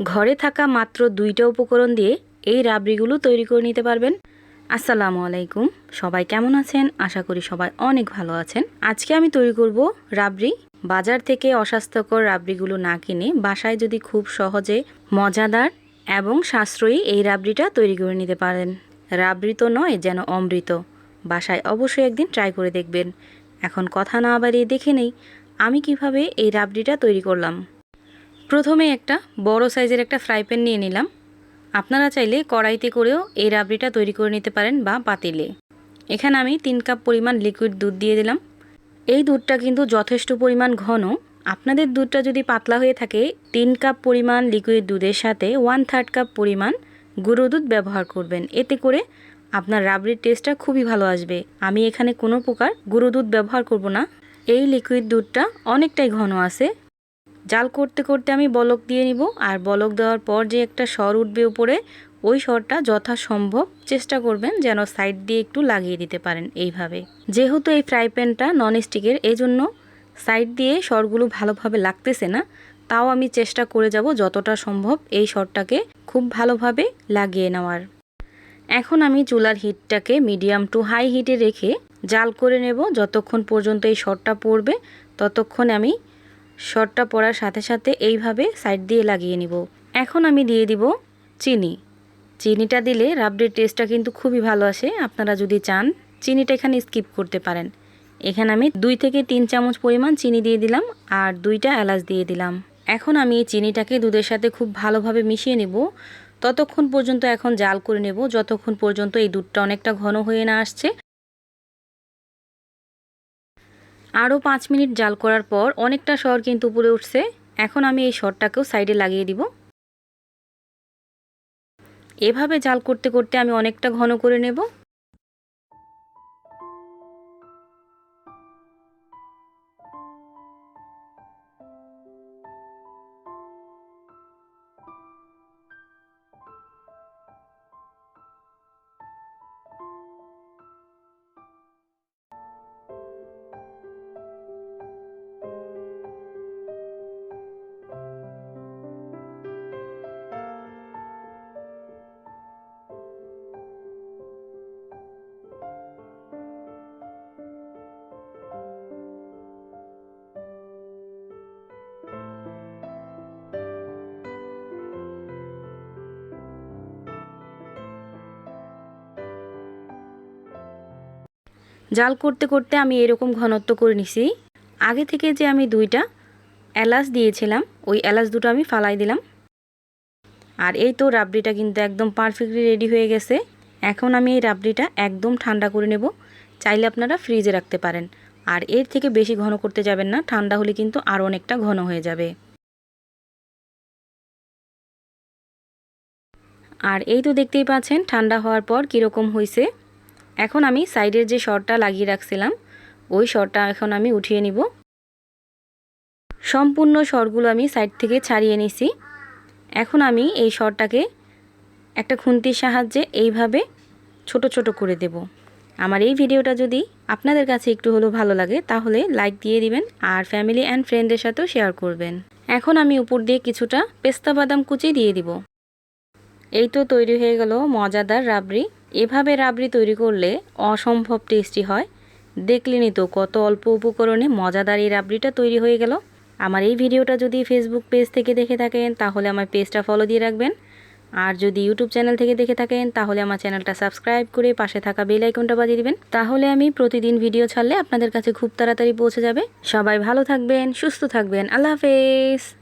ঘরে থাকা মাত্র দুইটা উপকরণ দিয়ে এই রাবড়িগুলো তৈরি করে নিতে পারবেন। আসসালামু আলাইকুম। সবাই কেমন আছেন? আশা করি সবাই অনেক ভালো আছেন। আজকে আমি তৈরি করব রাবড়ি। বাজার থেকে অস্বাস্থ্যকর রাবড়িগুলো না কিনে বাসায় যদি খুব সহজে মজাদার এবং সাশ্রয়ী এই রাবড়িটা তৈরি করে নিতে পারেন। রাবড়ি তো নয় যেন অমৃত। বাসায় অবশ্যই একদিন ট্রাই করে দেখবেন। এখন কথা না বাড়িয়ে দেখে নেই, আমি কীভাবে এই রাবড়িটা তৈরি করলাম। প্রথমে একটা বড় সাইজের একটা ফ্রাই প্যান নিয়ে নিলাম। আপনারা চাইলে কড়াইতে করেও এই রাবড়িটা তৈরি করে নিতে পারেন বা পাতিলে। এখানে আমি তিন কাপ পরিমাণ লিকুইড দুধ দিয়ে দিলাম। এই দুধটা কিন্তু যথেষ্ট পরিমাণ ঘন। আপনাদের দুধটা যদি পাতলা হয়ে থাকে, তিন কাপ পরিমাণ লিকুইড দুধের সাথে ওয়ান থার্ড কাপ পরিমাণ গুঁড়ো দুধ ব্যবহার করবেন। এতে করে আপনার রাবড়ির টেস্টটা খুবই ভালো আসবে। আমি এখানে কোনো প্রকার গুঁড়ো দুধ ব্যবহার করব না। এই লিকুইড দুধটা অনেকটাই ঘন আছে। জাল করতে করতে আমি বলক দিয়ে নিব। আর বলক দেওয়ার পর যে একটা স্বর উঠবে উপরে, ওই স্বরটা যথাসম্ভব চেষ্টা করবেন যেন সাইড দিয়ে একটু লাগিয়ে দিতে পারেন এইভাবে। যেহেতু এই ফ্রাই প্যানটা নন স্টিকের এই জন্য সাইড দিয়ে স্বরগুলো ভালোভাবে লাগতেছে না, তাও আমি চেষ্টা করে যাব যতটা সম্ভব এই স্বরটাকে খুব ভালোভাবে লাগিয়ে নেওয়ার। এখন আমি চুলার হিটটাকে মিডিয়াম টু হাই হিটে রেখে জাল করে নেব। যতক্ষণ পর্যন্ত এই শটটা পড়বে, ততক্ষণ আমি শটটা পরার সাথে সাথে এইভাবে সাইড দিয়ে লাগিয়ে নিব। এখন আমি দিয়ে দিব চিনি। চিনিটা দিলে রাবড়ির টেস্টটা কিন্তু খুবই ভালো আসে। আপনারা যদি চান, চিনিটা এখানে স্কিপ করতে পারেন। এখানে আমি দুই থেকে তিন চামচ পরিমাণ চিনি দিয়ে দিলাম আর দুইটা এলাচ দিয়ে দিলাম। এখন আমি এই চিনিটাকে দুধের সাথে খুব ভালোভাবে মিশিয়ে নেব। ততক্ষণ পর্যন্ত এখন জাল করে নেব। যতক্ষণ পর্যন্ত এই দুধটা অনেকটা ঘন হয়ে না আসছে আরও পাঁচ মিনিট জাল করার পর অনেকটা স্বর কিন্তু উপরে উঠছে। এখন আমি এই সরটাকেও সাইডে লাগিয়ে দিব। এভাবে জাল করতে করতে আমি অনেকটা ঘন করে নেব। জাল করতে করতে আমি এরকম ঘনত্ব করে নিছি। আগে থেকে যে আমি দুইটা এলাচ দিয়েছিলাম, ওই এলাচ দুটো আমি ফালাই দিলাম। আর এই তো রাবড়িটা কিন্তু একদম পারফেক্টলি রেডি হয়ে গেছে। এখন আমি এই রাবড়িটা একদম ঠান্ডা করে নেব। চাইলে আপনারা ফ্রিজে রাখতে পারেন। আর এর থেকে বেশি ঘন করতে যাবেন না, ঠান্ডা হলে কিন্তু আরও অনেকটা ঘন হয়ে যাবে। আর এই তো দেখতেই পাচ্ছেন, ঠান্ডা হওয়ার পর কীরকম হয়েছে এখন আমি সাইডের যে শরটা লাগিয়ে রাখছিলাম, ওই শরটা এখন আমি উঠিয়ে নিব। সম্পূর্ণ শরগুলো আমি সাইড থেকে ছাড়িয়ে নিছি। এখন আমি এই শরটাকে একটা খুন্তির সাহায্যে এইভাবে ছোট ছোট করে দেব। আমার এই ভিডিওটা যদি আপনাদের কাছে একটু হলেও ভালো লাগে, তাহলে লাইক দিয়ে দিবেন আর ফ্যামিলি অ্যান্ড ফ্রেন্ডের সাথেও শেয়ার করবেন। এখন আমি উপর দিয়ে কিছুটা পেস্তা বাদাম কুচি দিয়ে দিব। এই তো তৈরি হয়ে গেল মজাদার রাবড়ি। এভাবে রাবড়ি তৈরি করলে অসম্ভব টেস্টি হয়। দেখলেনই তো কত অল্প উপকরণে মজাদার এই রাবড়িটা তৈরি হয়ে গেল। আমার এই ভিডিওটা যদি ফেসবুক পেজ থেকে দেখে থাকেন, তাহলে আমার পেজটা ফলো দিয়ে রাখবেন। আর যদি ইউটিউব চ্যানেল থেকে দেখে থাকেন, তাহলে আমার চ্যানেলটা সাবস্ক্রাইব করে পাশে থাকা বেল আইকনটা বাজিয়ে দিবেন। তাহলে আমি প্রতিদিন ভিডিও ছাড়লে আপনাদের কাছে খুব তাড়াতাড়ি পৌঁছে যাবে। সবাই ভালো থাকবেন, সুস্থ থাকবেন। আল্লাহ হাফেজ।